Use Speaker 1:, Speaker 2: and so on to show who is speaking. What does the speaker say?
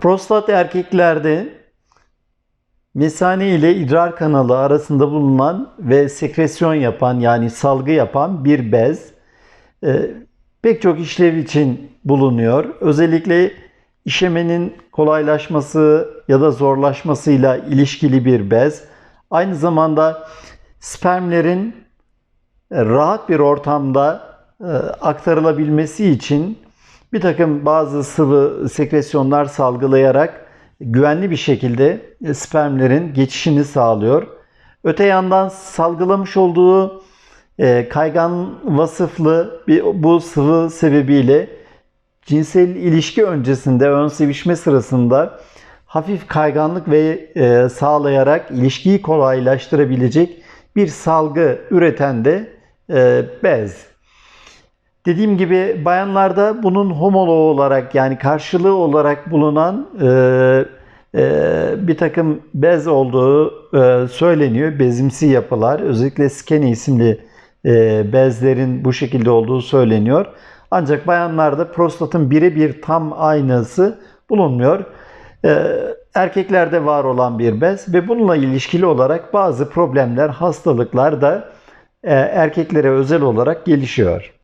Speaker 1: Prostat erkeklerde mesane ile idrar kanalı arasında bulunan ve sekresyon yapan yani salgı yapan bir bez. Ee, pek çok işlev için bulunuyor. Özellikle işemenin kolaylaşması ya da zorlaşmasıyla ilişkili bir bez. Aynı zamanda spermlerin e, rahat bir ortamda e, aktarılabilmesi için bir takım bazı sıvı sekresyonlar salgılayarak güvenli bir şekilde spermlerin geçişini sağlıyor. Öte yandan salgılamış olduğu e, kaygan vasıflı bir, bu sıvı sebebiyle cinsel ilişki öncesinde ön sevişme sırasında hafif kayganlık ve e, sağlayarak ilişkiyi kolaylaştırabilecek bir salgı üreten de e, bez. Dediğim gibi bayanlarda bunun homoloğu olarak yani karşılığı olarak bulunan e, e, bir takım bez olduğu e, söyleniyor. Bezimsi yapılar özellikle skene isimli e, bezlerin bu şekilde olduğu söyleniyor. Ancak bayanlarda prostatın birebir tam aynısı bulunmuyor. E, erkeklerde var olan bir bez ve bununla ilişkili olarak bazı problemler, hastalıklar da e, erkeklere özel olarak gelişiyor.